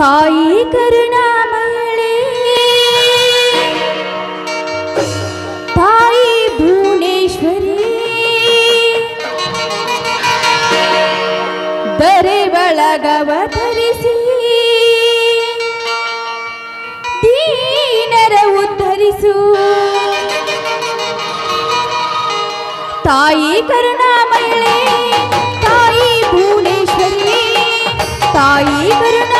ತಾಯಿ ಕರುಣಾಮಯಳೆ. ತಾಯಿ ಭುವನೇಶ್ವರಿ. ದರೆ ಬಳಗವ ಧರಿಸಿ. ದೀನರ ಉದ್ಧರಿಸು. ತಾಯಿ ಕರುಣಾಮಯಳೆ, ತಾಯಿ ಭುವನೇಶ್ವರಿ. ತಾಯಿ ಕರುಣಾಮಯಳೆ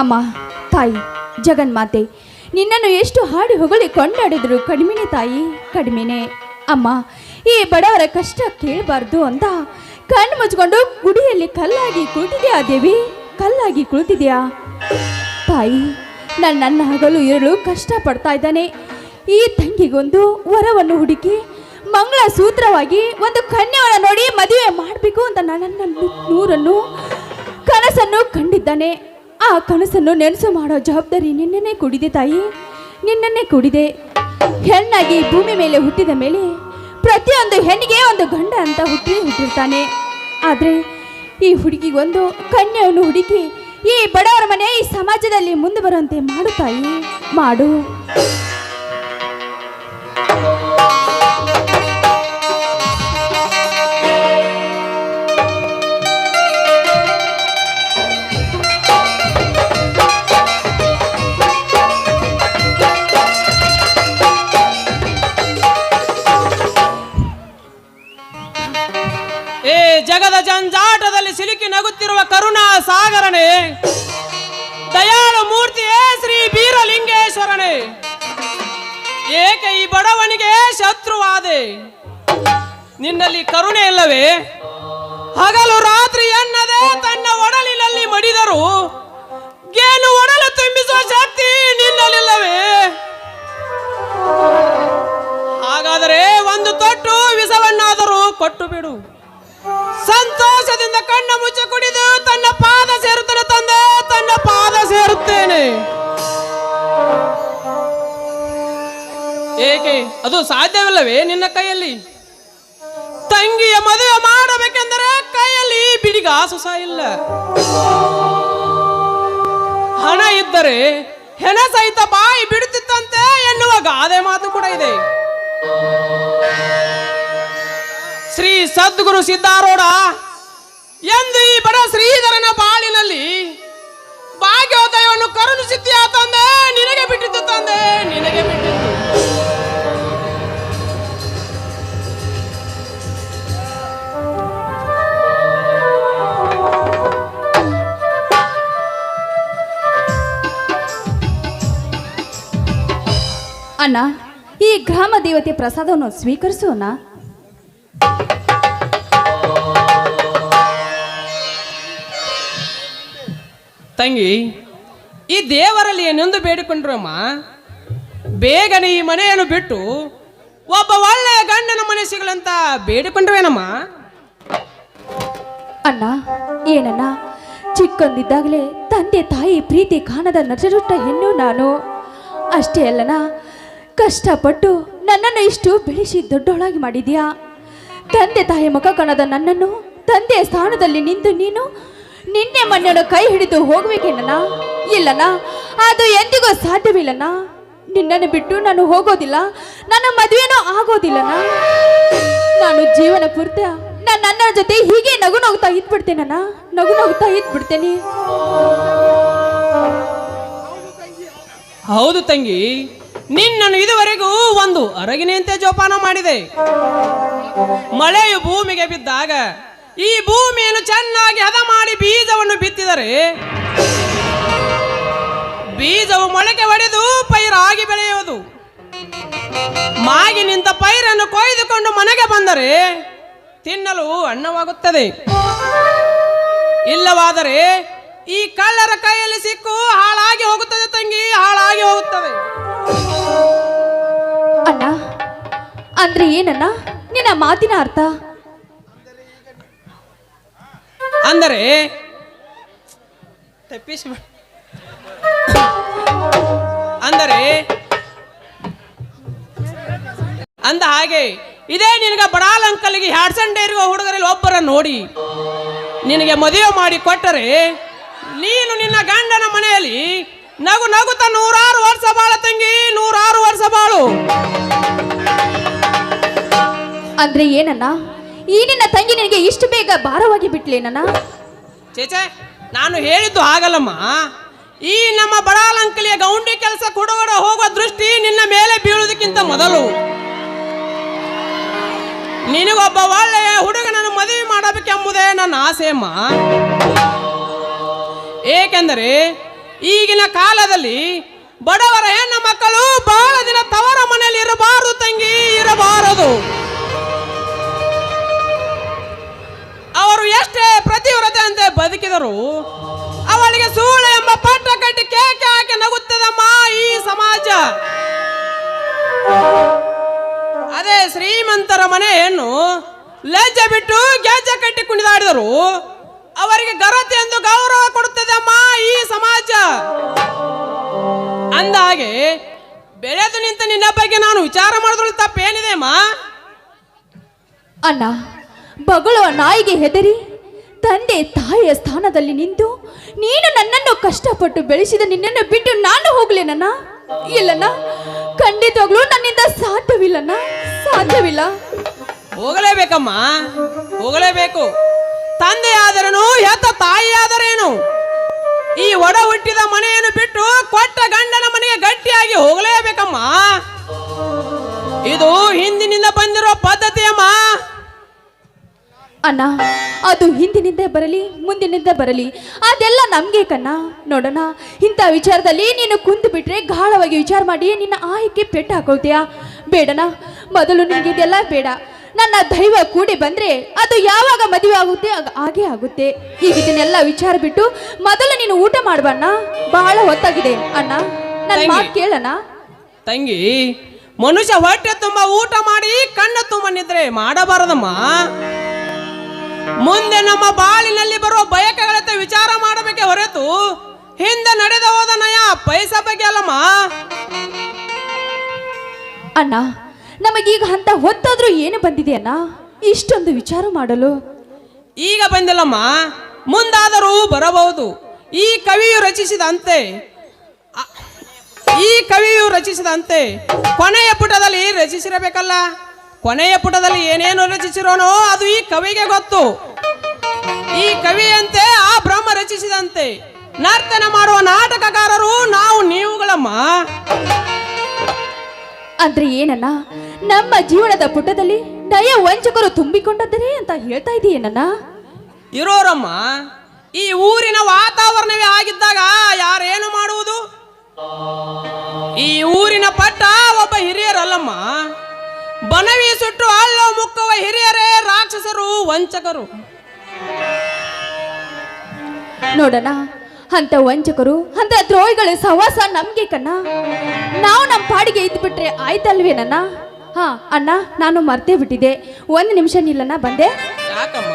ಅಮ್ಮ, ತಾಯಿ, ಜಗನ್ಮಾತೆ, ನಿನ್ನನ್ನು ಎಷ್ಟು ಹಾಡಿ ಹೊಗಳಿ ಕೊಂಡಾಡಿದ್ರು ಕಡಿಮೆನೆ ತಾಯಿ? ಕಡಿಮೆನೆ ಅಮ್ಮ, ಈ ಬಡವರ ಕಷ್ಟ ಕೇಳಬಾರ್ದು ಅಂತ ಕಣ್ಣು ಮುಚ್ಕೊಂಡು ಗುಡಿಯಲ್ಲಿ ಕಲ್ಲಾಗಿ ಕುಳಿತಿದೆಯಾ ದೇವಿ? ಕಲ್ಲಾಗಿ ಕುಳಿತಿದೆಯಾ? ತಾಯಿ ನನ್ನ ಹಗಲು ಇರಲು ಕಷ್ಟ ಪಡ್ತಾ ಇದ್ದಾನೆ. ಈ ತಂಗಿಗೊಂದು ವರವನ್ನು ಹುಡುಕಿ ಮಂಗಳ ಸೂತ್ರವಾಗಿ ಒಂದು ಕನ್ಯೆಯನ್ನು ನೋಡಿ ಮದುವೆ ಮಾಡಬೇಕು ಅಂತ ನನ್ನ ನೂರನ್ನು ಕನಸನ್ನು ಕಂಡಿದ್ದಾನೆ. ಆ ಕನಸನ್ನು ನೆನಸು ಮಾಡೋ ಜವಾಬ್ದಾರಿ ನಿನ್ನನ್ನೇ ಕುಡಿದೆ ತಾಯಿ. ನಿನ್ನನ್ನೇ ಕುಡಿದೆ. ಹೆಣ್ಣಾಗಿ ಭೂಮಿ ಮೇಲೆ ಹುಟ್ಟಿದ ಮೇಲೆ ಪ್ರತಿಯೊಂದು ಹೆಣ್ಣಿಗೆ ಒಂದು ಗಂಡ ಅಂತ ಹುಟ್ಟಿ ಹುಟ್ಟಿರ್ತಾನೆ. ಆದರೆ ಈ ಹುಡುಗಿಗೊಂದು ಕನ್ಯೆಯನ್ನು ಹುಡುಕಿ ಈ ಬಡವರ ಮನೆ ಈ ಸಮಾಜದಲ್ಲಿ ಮುಂದೆ ಬರುವಂತೆ ಮಾಡು ತಾಯಿ. ಮಾಡು. ನಿನ್ನಲ್ಲಿ ಕರುಣೆ ಇಲ್ಲವೇ? ಹಗಲು ರಾತ್ರಿ ಎನ್ನದೇ ತನ್ನ ಒಡಲಿನಲ್ಲಿ ಮಡಿದರು. ಗೇನು ಒಡಲು ತುಂಬಿಸುವ ಶಕ್ತಿ ನಿನ್ನಲ್ಲಿಲ್ಲವೇ? ಹಾಗಾದರೆ ಒಂದು ತೊಟ್ಟು ವಿಷವನ್ನಾದರೂ ಕೊಟ್ಟು ಬಿಡು. ಸಂತೋಷದಿಂದ ಕಣ್ಣ ಮುಚ್ಚಿ ಕುಡಿದು ತನ್ನ ಪಾದ ಸೇರುತ್ತೇನೆ ತಂದೆ, ತನ್ನ ಪಾದ ಸೇರುತ್ತೇನೆ. ಏಕೆ, ಅದು ಸಾಧ್ಯವಿಲ್ಲವೇ ನಿನ್ನ ಕೈಯಲ್ಲಿ? ತಂಗಿಯ ಮದುವೆ ಮಾಡಬೇಕೆಂದರೆ ಕೈಯಲ್ಲಿ ಬಿಡಿಗಾಸು ಸಹ ಇಲ್ಲ. ಹಣ ಇದ್ದರೆ ಹೆಣ ಸಹಿತ ಬಾಯಿ ಬಿಡುತ್ತಿತ್ತಂತೆ ಎನ್ನುವ ಗಾದೆ ಮಾತು ಕೂಡ ಇದೆ. ಶ್ರೀ ಸದ್ಗುರು ಸಿದ್ಧಾರೂಢ ಎಂದು ಈ ಬಡ ಶ್ರೀಧರನ ಬಾಳಿನಲ್ಲಿ ಭಾಗ್ಯೋದಯವನ್ನು ಕರುಣಿಸುತ್ತೀಯ ತಂದೆ, ನಿನಗೆ ಬಿಟ್ಟಿದ್ದು ತಂದೆ, ನಿನಗೆ ಬಿಟ್ಟಿದ್ದು. ಅಣ್ಣ ಈ ಗ್ರಾಮ ದೇವತೆ ಪ್ರಸಾದವನ್ನು ಸ್ವೀಕರಿಸೋಣ. ಅಣ್ಣ ತಂಗಿ ಈ ದೇವರಲ್ಲಿ ಏನೊಂದು ಬೇಡಿಕೊಂಡ್ರಮ್ಮ? ಬೇಗನೆ ಈ ಮನೆಯನ್ನು ಬಿಟ್ಟು ಒಬ್ಬ ಒಳ್ಳೆಯ ಗಂಡನ ಮನೆ ಸಿಗಲಂತ ಬೇಡಿಕೊಂಡ್ರೇನಮ್ಮ? ಅಣ್ಣ ಏನಣ್ಣ? ಚಿಕ್ಕಂದಿದ್ದಾಗಲೇ ತಂದೆ ತಾಯಿ ಪ್ರೀತಿ ಕಾಣದ ನಟರುಟ್ಟ ಹೆಣ್ಣು ನಾನು. ಅಷ್ಟೇ ಅಲ್ಲನ ಕಷ್ಟಪಟ್ಟು ನನ್ನನ್ನು ಇಷ್ಟು ಬೆಳೆಸಿ ದೊಡ್ಡೊಳಾಗಿ ಮಾಡಿದ್ಯಾ? ತಂದೆ ತಾಯಿ ಮುಖ ಕಾಣದ ನನ್ನನ್ನು ತಂದೆಯ ಸ್ಥಾನದಲ್ಲಿ ನಿಂತು ನೀನು ನಿನ್ನೆ ಮಣ್ಣನ್ನು ಕೈ ಹಿಡಿದು ಹೋಗ್ಬೇಕೇನಣ್ಣ? ಇಲ್ಲನ ಅದು ಎಂದಿಗೂ ಸಾಧ್ಯವಿಲ್ಲನ ನಿನ್ನನ್ನು ಬಿಟ್ಟು ನಾನು ಹೋಗೋದಿಲ್ಲ, ನನ್ನ ಮದುವೆನೂ ಆಗೋದಿಲ್ಲನ ನಾನು ಜೀವನ ಪೂರ್ತಿ ನಾನು ನನ್ನ ಜೊತೆ ಹೀಗೆ ನಗು ನಗುತ್ತಾ ಇದ್ಬಿಡ್ತೇನಣ್ಣ. ನಗು ನಗುತ್ತಾ ಇದ್ಬಿಡ್ತೇನೆ. ಹೌದು ತಂಗಿ. ನಿನ್ನನ್ನು ಇದುವರೆಗೂ ಒಂದು ಅರಗಿನಂತೆ ಜೋಪಾನ ಮಾಡಿದೆ. ಮಳೆಯು ಭೂಮಿಗೆ ಬಿದ್ದಾಗ ಈ ಭೂಮಿಯನ್ನು ಚೆನ್ನಾಗಿ ಹದ ಮಾಡಿ ಬೀಜವನ್ನು ಬಿತ್ತಿದರೆ ಬೀಜವು ಮೊಳಕೆ ಒಡೆದು ಪೈರಾಗಿ ಬೆಳೆಯುವುದು. ಮಾಗಿ ನಿಂತ ಪೈರನ್ನು ಕೊಯ್ದುಕೊಂಡು ಮನೆಗೆ ಬಂದರೆ ತಿನ್ನಲು ಅನ್ನವಾಗುತ್ತದೆ. ಇಲ್ಲವಾದರೆ ಈ ಕಳ್ಳರ ಕೈಯಲ್ಲಿ ಸಿಕ್ಕು ಏನಣ್ಣ ನಿನ್ನ ಮಾತಿನ ಅರ್ಥ? ಅಂದರೆ ಅಂದರೆ, ಅಂದ ಹಾಗೆ, ಇದೇ ನಿನಗೆ ಬಡಾಲ್ ಅಂಕಲ್ಗೆ ಹ್ಯಾಡ್ಸನ್ ಇರುವ ಹುಡುಗರಲ್ಲಿ ಒಬ್ಬರ ನೋಡಿ, ನಿನಗೆ ಮದುವೆ ಮಾಡಿ ಕೊಟ್ಟರೆ, ನೀನು ನಿನ್ನ ಗಂಡನ ಮನೆಯಲ್ಲಿ ನಗು ನಗುತ್ತ ನೂರಾರು ವರ್ಷ ಬಾಳ ತಂಗಿ, ನೂರಾರು ವರ್ಷ ಬಾಳು. ಅಂದ್ರೆ ಏನನ್ನ ಈ ನಿನ್ನ ತಂಗಿ ನಿನಗೆ ಇಷ್ಟು ಬೇಗ ಭಾರವಾಗಿ ಬಿಟ್ಲೇನಣ್ಣ ಚೇಚೆ, ನಾನು ಹೇಳಿದ್ದು ಆಗಲಮ್ಮ ಈ ನಮ್ಮ ಬಡಾಲಂಕಲಿಯ ಗೌಂಡಿ ಕೆಲಸ ಕೊಡುಗಡ ಹೋಗುವ ದೃಷ್ಟಿ ನಿನ್ನ ಮೇಲೆ ಬೀಳುವುದಕ್ಕಿಂತ ಮೊದಲು. ನಿನಗೊಬ್ಬ ಒಳ್ಳೆಯ ಹುಡುಗನನ್ನು ಮದುವೆ ಮಾಡಬೇಕೆಂಬುದೇ ನನ್ನ ಆಸೆ ಅಮ್ಮ. ಏಕೆಂದರೆ ಈಗಿನ ಕಾಲದಲ್ಲಿ ಬಡವರ ಹೆಣ್ಣ ಬದುಕಿದರು. ಅವಳಿಗೆ ಸೂಳೆ ಎಂಬ ಪಟ್ಟ ಕಟ್ಟಿ ಕೇಕೆ ಹಾಕಿ ನಗುತ್ತದಮ್ಮ ಈ ಸಮಾಜ. ಅದೇ ಶ್ರೀಮಂತರ ಮನೆಯನ್ನು ಲಜ್ಜೆ ಬಿಟ್ಟು ಗೆಜ್ಜೆ ಕಟ್ಟಿ ಕುಣಿದಾಡಿದರು. ಅವರಿಗೆ ಗರತಿ ಎಂದು ಗೌರವ ಕೊಡುತ್ತದಮ್ಮ ಈ ಸಮಾಜ. ಅಂದ ಹಾಗೆ, ಬೆಳೆದು ನಿಂತ ನಿನ್ನ ಬಗ್ಗೆ ನಾನು ವಿಚಾರ ಮಾಡಿದ್ರು ತಪ್ಪೇನಿದೆ, ಅಮ್ಮ? ಅಣ್ಣ, ಬಗಳುವ ನಾಯಿಗೆ ಹೆದರಿ ತಂದೆ ತಾಯಿಯ ಸ್ಥಾನದಲ್ಲಿ ನಿಂತು, ನೀನು ನನ್ನನ್ನು ಕಷ್ಟಪಟ್ಟು ಬೆಳೆಸಿದ ನಿನ್ನನ್ನು ಬಿಟ್ಟು ನಾನು ಹೋಗ್ಲೇನಣ್ಣ ಇಲ್ಲಣ್ಣ, ಖಂಡಿತವಾಗ್ಲೂ ನನ್ನಿಂದ ಸಾಧ್ಯವಿಲ್ಲಣ್ಣ. ಸಾಧ್ಯವಿಲ್ಲ. ಹೋಗಲೇಬೇಕಮ್ಮ. ಹೋಗಲೇಬೇಕು. ತಂದೆಯಾದರೇನು ತಾಯಿ ಆದರೇನು ಈ ಒಡ ಹುಟ್ಟಿದ ಮನೆಯನ್ನು ಬಿಟ್ಟು ಕೊಟ್ಟ ಗಂಡನ ಮನೆಗೆ ಗಟ್ಟಿಯಾಗಿ ಹೋಗಲೇಬೇಕಮ್ಮ. ಇದು ಹಿಂದಿನಿಂದ ಬಂದಿರೋ ಪದ್ಧತಿ ಅಮ್ಮ ಅಣ್ಣ ಅದು ಹಿಂದಿನಿಂದ ಬರಲಿ ಮುಂದಿನಿಂದ ಬರಲಿ ಅದೆಲ್ಲ ನಮಗೆ ಕಣ್ಣ. ನೋಡೋಣ ಇಂಥ ವಿಚಾರದಲ್ಲಿ ನೀನು ಕುಂತು ಬಿಟ್ರೆ ಗಾಢವಾಗಿ ವಿಚಾರ ಮಾಡಿ ನಿನ್ನ ಆಯಕ್ಕೆ ಪೆಟ್ಟು ಹಾಕೊಳ್ತೀಯಾ ಬೇಡಣ ಮೊದಲು ನಿನಗೆ ಇದೆಲ್ಲ ಬೇಡ. ನನ್ನ ದೈವ ಕೂಡಿ ಬಂದ್ರೆ ಅದು ಯಾವಾಗ ಮದುವೆ ಆಗುತ್ತೆ ಆಗ ಹಾಗೆ ಆಗುತ್ತೆ. ಈಗ ಇದನ್ನೆಲ್ಲ ವಿಚಾರ ಬಿಟ್ಟು ಮೊದಲು ನೀನು ಊಟ ಮಾಡುವಣ್ಣ ಬಹಳ ಹೊತ್ತಾಗಿದೆ. ಅಣ್ಣ ನನ್ನ ಮಾತು ಕೇಳಣ್ಣ. ತಂಗಿ ಮನುಷ್ಯ ಹೊಟ್ಟೆ ತುಂಬ ಊಟ ಮಾಡಿ ಕಣ್ಣು ತುಂಬ ನಿದ್ರೆ ಮಾಡಬಾರದಮ್ಮ. ಮುಂದೆ ನಮ್ಮ ಬಾಳಿನಲ್ಲಿ ಬರುವ ಬಯಕೆಗಳತ್ತ ವಿಚಾರ ಮಾಡಬೇಕೆ ಹೊರತು ಹಿಂದೆ ನಡೆದ ಹೋದ ನಯ ಪೈಸ ಬಗ್ಗೆ ಅಲ್ಲಮ್ಮ. ಅಣ್ಣ ನಮಗೀಗ ಅಂತ ಹೊತ್ತಾದ್ರೂ ಏನು ಬಂದಿದೆ ಅಣ್ಣ? ಇಷ್ಟೊಂದು ವಿಚಾರ ಮಾಡಲು. ಈಗ ಬಂದಿಲ್ಲಮ್ಮ. ಮುಂದಾದರೂ ಬರಬಹುದು. ಈ ಕವಿಯು ರಚಿಸಿದಂತೆ ಈ ಕವಿಯು ರಚಿಸಿದಂತೆ ಕೊನೆಯ ಪುಟದಲ್ಲಿ ರಚಿಸಿರಬೇಕಲ್ಲ? ಕೊನೆಯ ಪುಟದಲ್ಲಿ ಏನೇನು ರಚಿಸಿರೋನೋ ಅದು ಈ ಕವಿಗೆ ಗೊತ್ತು. ಈ ಕವಿಯಂತೆ ಆ ಬ್ರಹ್ಮ ರಚಿಸಿದಂತೆ ನರ್ತನ ಮಾಡುವ ನಾಟಕಕಾರರು ನಾವು ನೀವುಗಳಮ್ಮ. ಅಂದ್ರೆ ಏನನ್ನ ನಮ್ಮ ಜೀವನದ ಪುಟದಲ್ಲಿ ದಯ ವಂಚಕರು ತುಂಬಿಕೊಂಡದ್ದೇ ಅಂತ ಹೇಳ್ತಾ ಇದೀಯೇನಣ್ಣ? ಇರೋರಮ್ಮ ಈ ಊರಿನ ವಾತಾವರಣವೇ ಆಗಿದ್ದಾಗ ಯಾರೇನು ಮಾಡುವುದು? ಈ ಊರಿನ ಪಟ್ಟ ಒಬ್ಬ ಹಿರಿಯರಲ್ಲಮ್ಮ. ಬನವಿ ಸುಟ್ಟು ಅಲ್ಲೋ ಮುಕ್ಕವ ಹಿರಿಯರೇ ರಾಕ್ಷಸರು ವಂಚಕರು. ನೋಡಣ ಅಂತ ವಂಚಕರು ಅಂತ ದ್ರೋಹಿಗಳ ಸಹವಾಸ ನಮ್ಗೆ ಕಣ್ಣ. ನಾವು ನಮ್ಮ ಪಾಡಿಗೆ ಇದ್ದು ಬಿಟ್ರೆ ಆಯ್ತಲ್ವೇನಣ್ಣ ಹಾ ಅಣ್ಣ ನಾನು ಮರ್ತೇ ಬಿಟ್ಟಿದ್ದೆ. ಒಂದು ನಿಮಿಷ ನಿಲ್ಲಣ್ಣ ಬಂದೆ. ಯಾಕಮ್ಮ?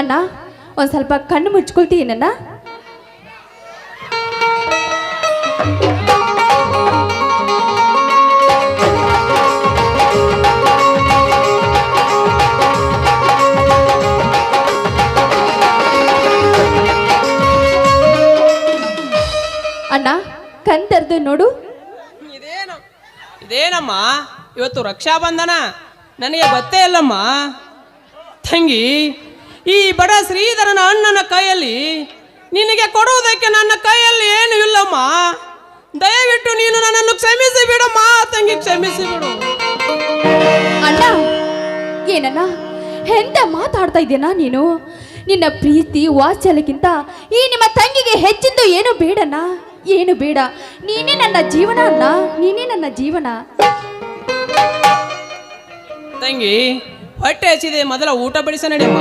ಅಣ್ಣ, ಒಂದು ಸ್ವಲ್ಪ ಕಣ್ಣು ಮುಚ್ಕೊಳ್ತೀನಣ್ಣ ಅಣ್ಣ, ಕಣ್ ನೋಡು. ಇದೇನು, ಇದೇನಮ್ಮ? ಇವತ್ತು ರಕ್ಷಾಬಂಧನ? ನನಗೆ ಗೊತ್ತೇ ಇಲ್ಲಮ್ಮ. ತಂಗಿ ಈ ಬಡ ಶ್ರೀಧರನ ಅಣ್ಣನ ಕೈಯಲ್ಲಿ ನಿನಗೆ ಕೊಡುವುದಕ್ಕೆ ನನ್ನ ಕೈಯಲ್ಲಿ ಏನು ಇಲ್ಲಮ್ಮ? ದಯವಿಟ್ಟು ನೀನು ನನ್ನನ್ನು ಕ್ಷಮಿಸಿ ಬಿಡಮ್ಮ ತಂಗಿ ಕ್ಷಮಿಸಿ ಬಿಡು. ಅಣ್ಣ ಏನಣ್ಣ? ಎಂತ ಮಾತಾಡ್ತಾ ಇದ್ದೀನಾ ನೀನು? ನಿನ್ನ ಪ್ರೀತಿ ವಾತ್ಸಲ್ಯಕ್ಕಿಂತ ಈ ನಿಮ್ಮ ತಂಗಿಗೆ ಹೆಚ್ಚಿದ್ದು ಏನು ಬೇಡಣ್ಣ? ಏನು ಬೇಡ. ನೀನೇ ನನ್ನ ಜೀವನ ಅಣ್ಣ ನೀನೇ ನನ್ನ ಜೀವನ. ತಂಗಿ ಹೊಟ್ಟೆ ಹಚ್ಚಿದೆ ಮೊದಲ ಊಟ ಬಡಿಸ ನಡಿಯಮ್ಮ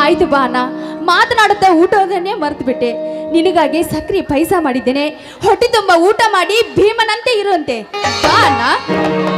ಆಯ್ತು ಬಾ ಅಣ್ಣ. ಮಾತನಾಡುತ್ತಾ ಊಟವನ್ನೇ ಮರೆತು ಬಿಟ್ಟೆ ನಿನಗಾಗಿ ಸಕ್ರೆ ಪೈಸ ಮಾಡಿದ್ದೇನೆ. ಹೊಟ್ಟೆ ತುಂಬ ಊಟ ಮಾಡಿ ಭೀಮನಂತೆ ಇರುವಂತೆ. ಬಾ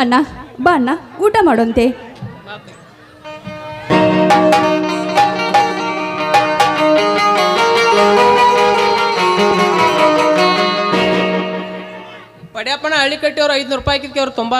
ಅಣ್ಣ ಬಾ ಅಣ್ಣ ಊಟ ಮಾಡೋಂತೆ. ಪಡ್ಯಪ್ಪನ ಹಳ್ಳಿ ಕಟ್ಟಿಯವ್ರು ಐದ್ನೂರು ರೂಪಾಯಿ ಹಾಕಿದ್ಕೆ ಅವ್ರು ತುಂಬಾ